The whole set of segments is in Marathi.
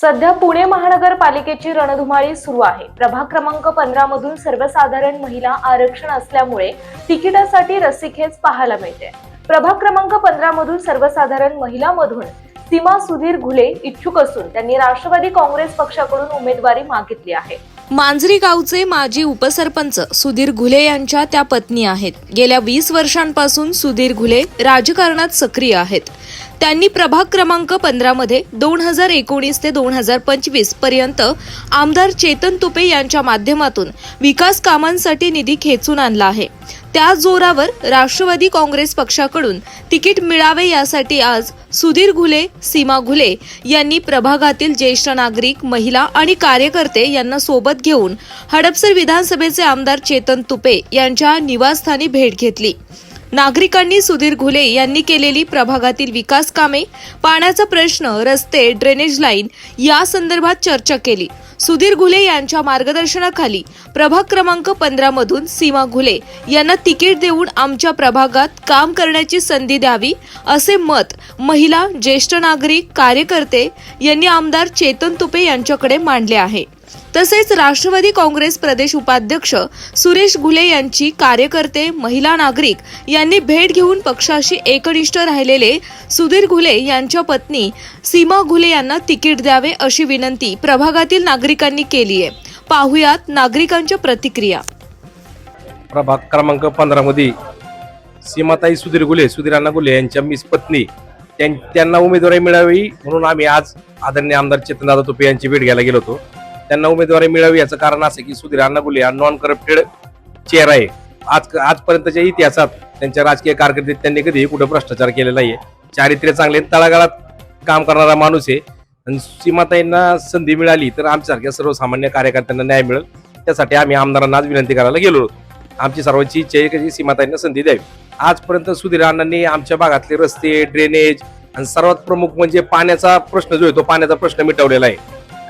सध्या पुणे महानगरपालिकेची रणधुमाळी सुरू आहे. प्रभाग क्रमांक पंधरा मधून सर्वसाधारण महिला आरक्षण असल्यामुळे तिकिटासाठी रस्सीखेच पाहायला मिळते. प्रभाग क्रमांक पंधरा मधून सर्वसाधारण महिलामधून सीमा सुधीर घुले इच्छुक असून त्यांनी राष्ट्रवादी काँग्रेस पक्षाकडून उमेदवारी मागितली आहे. मांजरी गावचे माजी उपसरपंच सुधीर घुले यांच्या त्या पत्नी आहेत. गेल्या वीस वर्षांपासून सुधीर घुले राजकारणात सक्रिय आहेत. त्यांनी प्रभाग क्रमांक पंधरामध्ये दोन हजार एकोणीस ते दोन हजार पंचवीसपर्यंत आमदार चेतन तुपे यांच्या माध्यमातून विकास कामांसाठी निधी खेचून आणला आहे. त्या जोरावर राष्ट्रवादी काँग्रेस पक्षाकडून तिकीट मिळावे यासाठी आज सुधीर घुले सीमा घुले यांनी प्रभागातील ज्येष्ठ नागरिक महिला आणि कार्यकर्ते यांना सोबत घेऊन हडपसर विधानसभेचे आमदार चेतन तुपे यांच्या निवासस्थानी भेट घेतली. नागरिकांनी सुधीर घुले यांनी केलेली प्रभागातील विकास कामे पाण्याचा प्रश्न रस्ते ड्रेनेज लाईन या संदर्भात चर्चा केली. सुधीर घुले यांच्या मार्गदर्शनाखाली प्रभाग क्रमांक पंधरा मधून सीमा घुले यांना तिकीट देऊन आमच्या प्रभागात काम करण्याची संधी द्यावी असे मत महिला ज्येष्ठ नागरिक कार्यकर्ते यांनी आमदार चेतन तुपे यांच्याकडे मांडले आहे. तसेच राष्ट्रवादी काँग्रेस प्रदेश उपाध्यक्ष सुरेश घुले यांची कार्यकर्ते महिला नागरिक यांनी भेट घेऊन पक्षाशी एकनिष्ठ राहिलेले सुधीर घुले यांच्या पत्नी सीमा घुले यांना तिकीट द्यावे अशी विनंती प्रभागातील नागरिकांनी केली आहे. पाहुयात नागरिकांच्या प्रतिक्रिया. प्रभाग क्रमांक पंधरा मध्ये सीमाताई सुधीर गुले सुधीर अण्णा गुले यांच्या मिस पत्नी त्यां- त्यांना उमेदवारी मिळावी म्हणून आम्ही आज आदरणीय आमदार चेतनदादा तुपे यांची भेट घ्यायला गेलो होतो. त्यांना उमेदवारी मिळावी याचं कारण असं की सुधीर अण्णा हा नॉन करप्टेड चेअर आहे. आज आजपर्यंतच्या इतिहासात त्यांच्या राजकीय कारकिर्दीत त्यांनी कधीही कुठं भ्रष्टाचार केलेला आहे चारित्र्य चांगले तळागाळात काम करणारा माणूस आहे. आणि सीमाताईंना संधी मिळाली तर आमच्यासारख्या सर्वसामान्य कार्यकर्त्यांना न्याय मिळेल. त्यासाठी आम्ही आमदारांना आज विनंती करायला गेलो. होतो आमची सर्वांची इच्छा आहे की सीमाताईंना संधी द्यावी. आजपर्यंत सुधीर अण्णांनी आमच्या भागातले रस्ते ड्रेनेज आणि सर्वात प्रमुख म्हणजे पाण्याचा प्रश्न जो आहे तो पाण्याचा प्रश्न मिटवलेला आहे.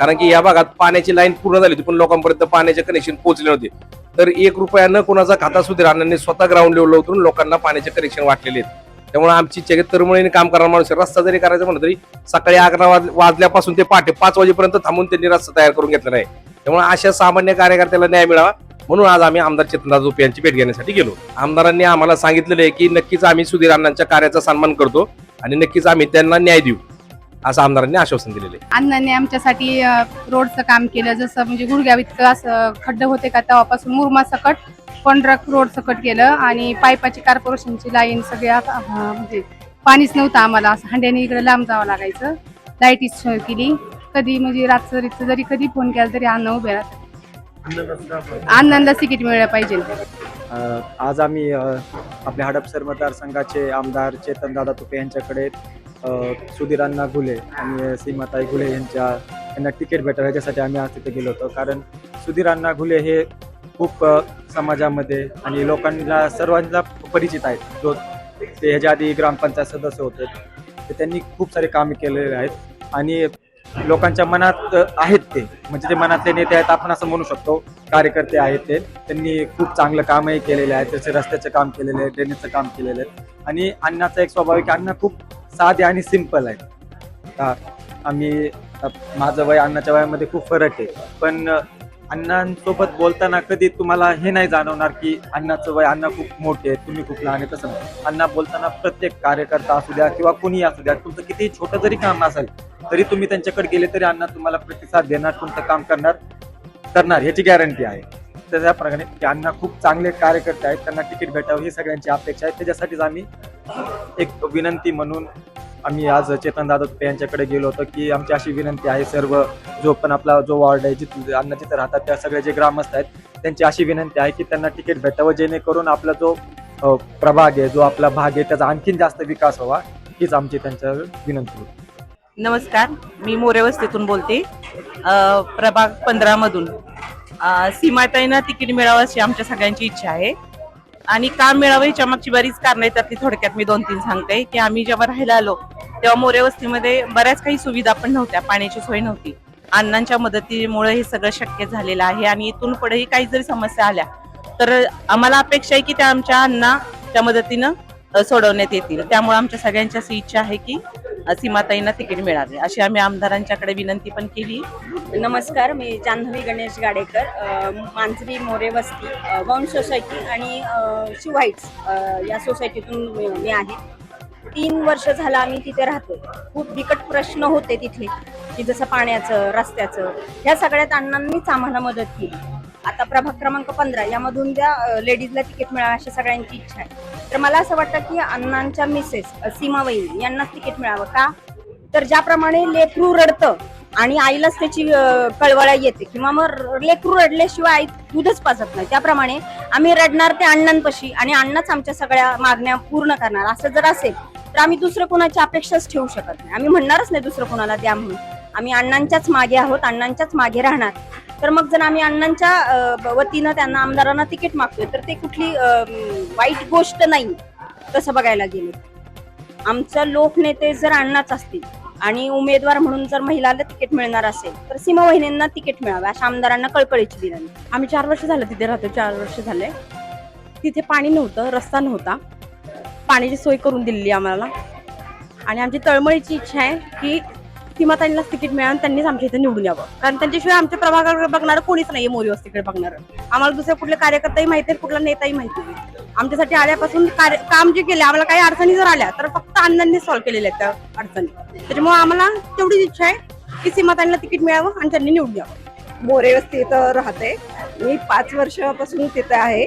कारण की या भागात पाण्याची लाईन पूर्ण झाली होती पण लोकांपर्यंत पाण्याचे कनेक्शन पोहोचले नव्हते. तर एक रुपया न कोणाचा खाता सुधीर अण्णांनी स्वतः ग्राउंड लेवलला उतरून लोकांना पाण्याचे कनेक्शन वाटलेले आहेत. त्यामुळे आमची चेक तरुमळीने तरुणीने काम करणारा माणूस रस्ता जरी करायचा म्हणलं तरी सकाळी अकरा वाज वाजल्यापासून ते पहाटे पाच वाजेपर्यंत थांबून त्यांनी रस्ता तयार करून घेतलेला आहे त्यामुळे अशा सामान्य कार्यकर्त्याला न्याय मिळावा. म्हणून आज आम्ही आमदार चेतनदास जोपे यांची भेट घेण्यासाठी गेलो. आमदारांनी आम्हाला सांगितलेलं आहे की नक्कीच आम्ही सुधीर अण्णांच्या कार्याचा सन्मान करतो आणि नक्कीच आम्ही त्यांना न्याय देऊ. असं आमदारांनी आश्वासन दिलेलं. आहे अण्णांनी आमच्यासाठी रोडचं काम केलं. जसं म्हणजे गुडघ्या इतकं असं खड्डे होते का तेव्हापासून मुरमा सकट पंढरक रोड सकट केलं आणि पाईपाची कॉर्पोरेशनची लाईन सगळ्या म्हणजे पाणीच नव्हतं आम्हाला. असं हांड्याने इकडे लांब जावं लागायचं. लाईटीची सोय केली. कधी म्हणजे रात्री जरी कधी फोन केला तरी अण्णा उभे राहतात. अण्णांना तिकीट मिळालं पाहिजे. आज आम्ही आपल्या हडपसर मतदारसंघाचे आमदार चेतनदादा तुपे यांच्याकडे सुधीरांना घुले आणि सीमाताई घुले यांच्या यांना तिकीट भेटावं ह्याच्यासाठी आम्ही आज तिथे गेलो होतो. कारण सुधीरांना घुले हे खूप समाजामध्ये आणि लोकांना सर्वांना परिचित आहेत. जो ते ह्याच्या आधी ग्रामपंचायत सदस्य होते. ते त्यांनी खूप सारे कामे केलेले आहेत आणि लोकांच्या मनात आहेत ते. म्हणजे ते मनातले नेते आहेत आपण असं म्हणू शकतो कार्यकर्ते आहेत ते. त्यांनी खूप चांगलं कामही केलेले आहे. त्याचे रस्त्याचं काम केलेलं आहे ड्रेनेजचं काम केलेलं आहे. आणि अण्णाचा एक स्वाभाविक अन्न अण्णा खूप साधे आणि सिंपल आहे आम्ही माझं वय अण्णाच्या वयामध्ये खूप फरक आहे. पण अण्णांसोबत बोलताना कधी तुम्हाला हे नाही जाणवणार की अण्णाचं वय अण्णा खूप मोठे आहे तुम्ही खूप लहान आहे तसं अण्णा बोलताना प्रत्येक कार्यकर्ता असू द्या किंवा कुणी असू द्या तुमचं किती छोटं जरी काम असेल तरी तुम्ही त्यांच्याकडे गेले तरी अण्णा तुम्हाला प्रतिसाद देणार तुमचं काम करणार करणार ह्याची गॅरंटी आहे. तर की अण्णा खूप चांगले कार्यकर्ते आहेत त्यांना तिकीट भेटावं ही सगळ्यांची अपेक्षा आहे. त्याच्यासाठीच आम्ही एक विनंती म्हणून आम्ही आज चेतन दादा तुपे यांच्याकडे गेलो होतो की आमची अशी विनंती आहे सर्व जो पण आपला जो वॉर्ड आहे जिथे अन्न जिथे राहतात त्या सगळे जे ग्रामस्थ आहेत त्यांची अशी विनंती आहे की त्यांना तिकीट भेटावं जेणेकरून आपला जो प्रभाग आहे जो आपला भाग आहे त्याचा आणखीन जास्त विकास व्हावा हीच आमची त्यांच्या विनंती होती. नमस्कार मी मोरे वस्तीतून बोलते. प्रभाग पंधरा मधून सीमाताईंना तिकीट मिळावं अशी आमच्या सगळ्यांची इच्छा आहे. आणि का मिळावं याच्या मागची बरीच कारणं आहेत त्यातली थोडक्यात मी दोन तीन सांगते की आम्ही जेव्हा राहायला आलो तेव्हा मोरे वस्तीमध्ये बऱ्याच काही सुविधा पण नव्हत्या पाण्याची सोय नव्हती. अण्णांच्या मदतीमुळे हे सगळं शक्य झालेलं आहे आणि इथून पुढेही काही जरी समस्या आल्या तर आम्हाला अपेक्षा आहे की त्या आमच्या अण्णा त्या मदतीनं सोडवण्यात येतील. त्यामुळे आमच्या सगळ्यांची अशी इच्छा आहे की सीमाताईंना तिकीट मिळावे. अशी आम्ही आमदारांच्याकडे विनंती पण केली. नमस्कार मी जान्हवी गणेश गाडेकर मांजरी मोरे वस्ती वंश सोसायटी आणि अ, शिव या सोसायटीतून मी मी आहे. तीन वर्ष झालं आम्ही तिथे राहतो. खूप बिकट प्रश्न होते तिथले की जसं पाण्याचं रस्त्याचं. ह्या सगळ्यात अण्णांनीच आम्हाला मदत केली. आता प्रभाग क्रमांक पंधरा यामधून त्या लेडीजला तिकीट मिळावं अशी सगळ्यांची इच्छा आहे. तर मला असं वाटतं की अण्णांच्या मिसेस अ, यांनाच तिकीट मिळावं का? तर ज्याप्रमाणे लेकरू रडतं आणि आईलाच त्याची कळवळा येते किंवा मग लेकरू रडल्याशिवाय आई दूधच पाजत नाही त्याप्रमाणे आम्ही रडणार ते अण्णांपाशी आणि अण्णाच आमच्या सगळ्या मागण्या पूर्ण करणार. असं जर असेल तर आम्ही दुसरं कोणाची अपेक्षाच ठेवू शकत नाही. आम्ही म्हणणारच नाही दुसरं कोणाला द्या म्हणून. आम्ही अण्णांच्याच मागे आहोत अण्णांच्याच मागे राहणार. तर मग जर आम्ही अण्णांच्या वतीनं त्यांना आमदारांना तिकीट मागतोय तर ते कुठली वाईट गोष्ट नाही तसं बघायला गेलं आमचं लोकनेते जर अण्णाच असतील आणि उमेदवार म्हणून जर महिलाला तिकीट मिळणार असेल तर सीमा वहिनींना तिकीट मिळावं अशा आमदारांना कळकळीची दिली आम्ही चार वर्ष झालं तिथे राहतो चार वर्ष झाले तिथे पाणी नव्हतं रस्ता नव्हता. पाण्याची सोय करून दिलेली आम्हाला. आणि आमची तळमळीची इच्छा आहे की सीमाताईंना तिकीट मिळावं त्यांनीच आमच्या इथे निवडून यावं. कारण त्यांच्याशिवाय आमच्या प्रभागाकडे बघणार कोणीच नाही मोरी वस्तीकडे बघणारं. आम्हाला दुसरे कुठले कार्यकर्ताही माहिती आहेत कुठला नेताही माहिती नाही आमच्यासाठी आल्यापासून कार्य काम जे केले आम्हाला काही अडचणी जर आल्या तर फक्त अण्णांनी सॉल्व्ह केलेल्या आहेत त्या अडचणी. त्याच्यामुळे आम्हाला तेवढीच इच्छा आहे की सीमाताईंना तिकीट मिळावं आणि त्यांनी निवडून यावं. मोरे वस्ती इथं राहते. मी पाच वर्षापासून तिथे आहे.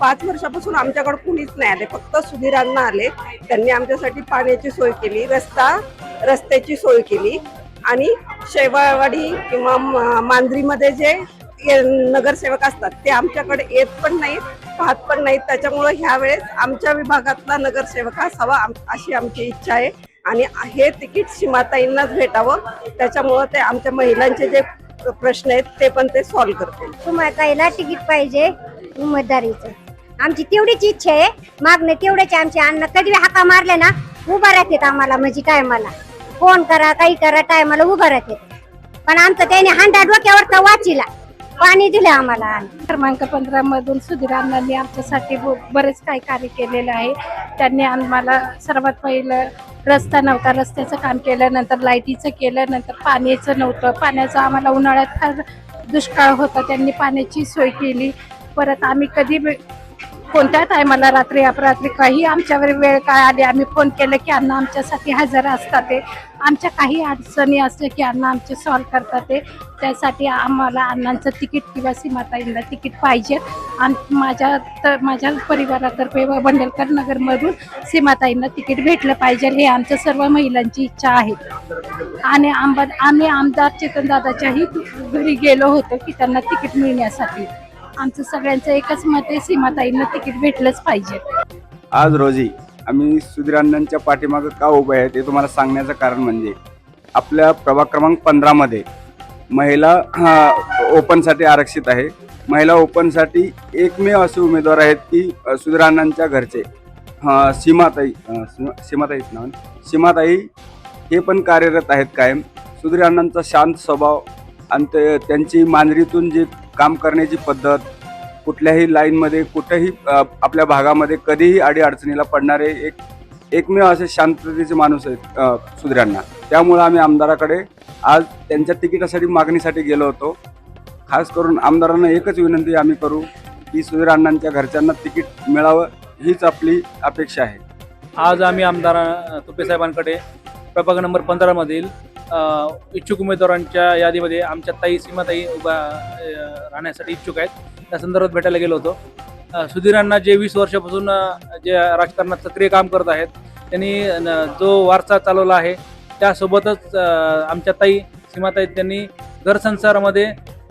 पाच वर्षापासून आमच्याकडे कुणीच नाही आले. फक्त सुधीरांना आले. त्यांनी आमच्यासाठी पाण्याची सोय केली. रस्ता रस्त्याची सोय केली. आणि शेवाळवाडी किंवा मांजरीमध्ये जे नगरसेवक असतात ते आमच्याकडे येत पण नाहीत पाहत पण नाहीत. त्याच्यामुळे ह्या वेळेस आमच्या विभागातला नगरसेवक असावा आम- अशी आमची इच्छा आहे. आणि हे तिकीट सीमाताईंनाच भेटावं. त्याच्यामुळं ते आमच्या महिलांचे जे प्रश्न आहेत ते पण ते सॉल्व्ह करतील. तुम्हाला तिकीट पाहिजे? उमेदवारीचं. आमची तेवढीच इच्छा आहे. मागणं तेवढ्याच आमची अन्न कधी हाका मारले ना उभा राहतात आम्हाला म्हणजे काय मला? फोन करा काही करा टायमाला उभं राहते. पण आमचं त्याने हांडा डोक्यावरचा वाचिला. पाणी दिलं आम्हाला. क्रमांक पंधरा मधून सुधीर अण्णांनी आमच्यासाठी ब- बरेच काही कार्य केलेलं आहे. त्यांनी आम्हाला सर्वात पहिलं रस्ता नव्हता. रस्त्याचं काम केलं नंतर लाईटीचं केलं नंतर पाण्याचं नव्हतं. पाण्याचं आम्हाला उन्हाळ्यात फार दुष्काळ होता. त्यांनी पाण्याची सोय केली. परत आम्ही कधी कोणत्या टायमाला रात्री अपरात्री काही आमच्यावर वेळ काय आली आम्ही फोन केलं की अण्णा आमच्यासाठी हजर असतात ते. आमच्या काही अडचणी असल्या की अण्णा आमचे सॉल्व करतात ते. त्यासाठी आम्हाला अण्णांचं तिकीट किंवा सीमाताईंना तिकीट पाहिजे. आणि माझ्या तर माझ्या परिवारातर्फे व बंडलकर नगरमधून सीमाताईंना तिकीट भेटलं पाहिजे हे आमच्या सर्व महिलांची इच्छा आहे. आणि आंबा आम्ही आमदार चेतनदादाच्याही घरी गेलो होतो की त्यांना तिकीट मिळण्यासाठी. आमचं सगळ्यांचं एकच मत आहे सीमाताईंना तिकीट भेटलंच पाहिजे. आज रोजी आम्ही सुधीरांनांच्या पाठीमागं का उभे आहे ते तुम्हाला सांगण्याचं कारण म्हणजे आपल्या प्रभाग क्रमांक पंधरामध्ये महिला ओपनसाठी आरक्षित आहे. महिला ओपनसाठी एकमेव असे उमेदवार आहेत की अ, सुधीरांनांच्या घरचे. सीमाताई सीमा- सीमाताईच नाव ना? सीमाताई हे पण कार्यरत आहेत कायम. सुधीरांनांचा शांत स्वभाव आणि त्यांची मांजरीतून जे काम करण्याची पद्धत कुठल्याही लाईनमध्ये कुठेही आपल्या भागामध्ये कधीही अडीअडचणीला पडणारे एक एकमेव असे शांततेचे माणूस आहेत सुधऱ्यांना सुधीरांना. आम्ही आमदाराकडे आज त्यांच्या तिकिटासाठी मागणीसाठी गेलो होतो. खास करून आमदारांना एकच विनंती आम्ही करू की सुधीर अण्णांच्या घरच्यांना तिकीट मिळावं हीच आपली अपेक्षा आहे. आज आम्ही आमदार तुपे साहेबांकडे प्रभाग नंबर पंधरामधील इच्छुक उमेदवारांच्या यादीमध्ये आमच्या ताई सीमाताई उभा राहण्यासाठी इच्छुक आहेत. त्या संदर्भात भेटायला गेलो होतो. सुधीरांना जे वीस वर्षापासून जे राजकारणात सक्रिय काम करत आहेत त्यांनी न- जो वारसा चालवला आहे त्यासोबतच आमच्या ताई सीमाताई त्यांनी घरसंसारामध्ये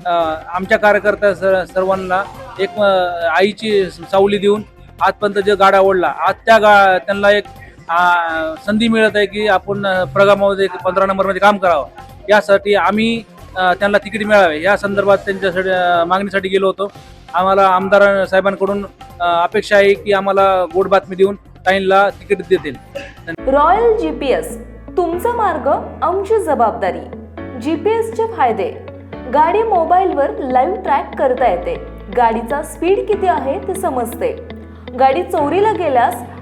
आमच्या कार्यकर्त्या सर सर्वांना एक आईची सावली देऊन आजपर्यंत जे गाडा ओढला आज त्या गा त्यांना एक संधी मिळत आहे की आपण प्रगामामध्ये पंधरा नंबरमध्ये काम करावं. यासाठी आम्ही त्यांना तिकीट मिळावे. या संदर्भात त्यांच्यासाठी मागणीसाठी गेलो होतो. आम्हाला आमदार साहेबांकडून अपेक्षा आहे की आम्हाला गोड बातमी देऊन ताईंला तिकीट देतील. रॉयल जीपीएस तुमचा मार्ग आमची जबाबदारी. जीपीएसचे फायदे गाडी मोबाईलवर लाईव्ह ट्रॅक करता येते. गाडीचा स्पीड किती आहे ते समजते. गाडी चोरीला गेल्यास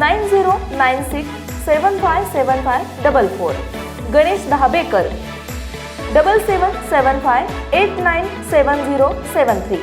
nine zero nine six seven five seven five double four Ganesh Dahabekar double seven seven five eight nine seven zero seven three